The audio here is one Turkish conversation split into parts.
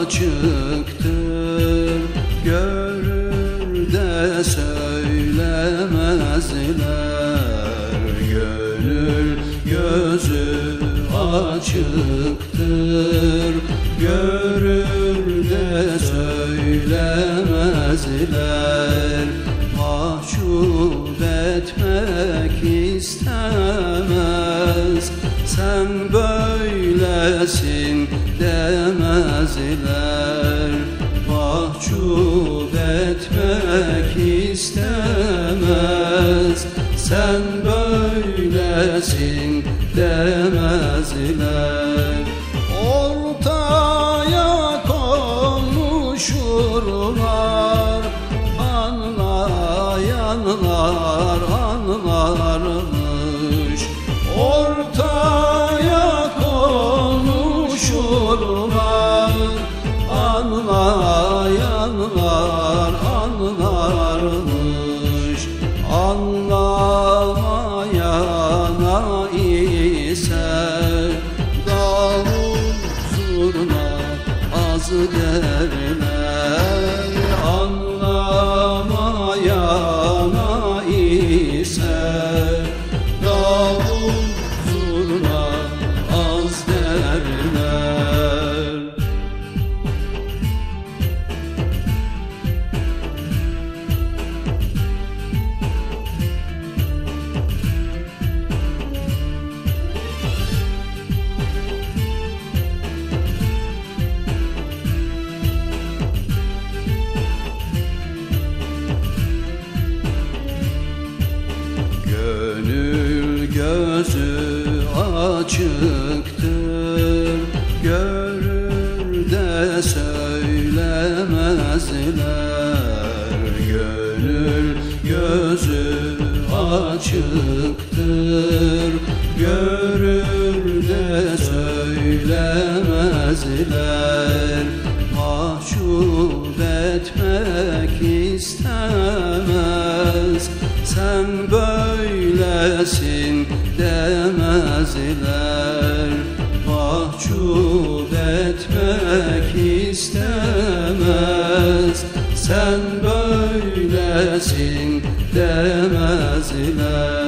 açıktır. Görür de söylemezler. Gönül gözü açıktır. Görür de söylemezler. Mahcup etmek istemez. Sen böylesin demezler. Mahcup etmek istemez. Sen böylesin demezler. Ortaya konuşurlar Anlayanlar anlarmış az derler söylemezler Gönül gözü açıktır. Görür de söylemezler Mahcup etmek istemez. Sen böylesin demezler Mahcup istemez. Sen böylesin demezler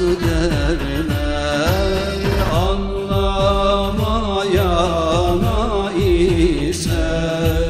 Nasıl derler anlamayana ise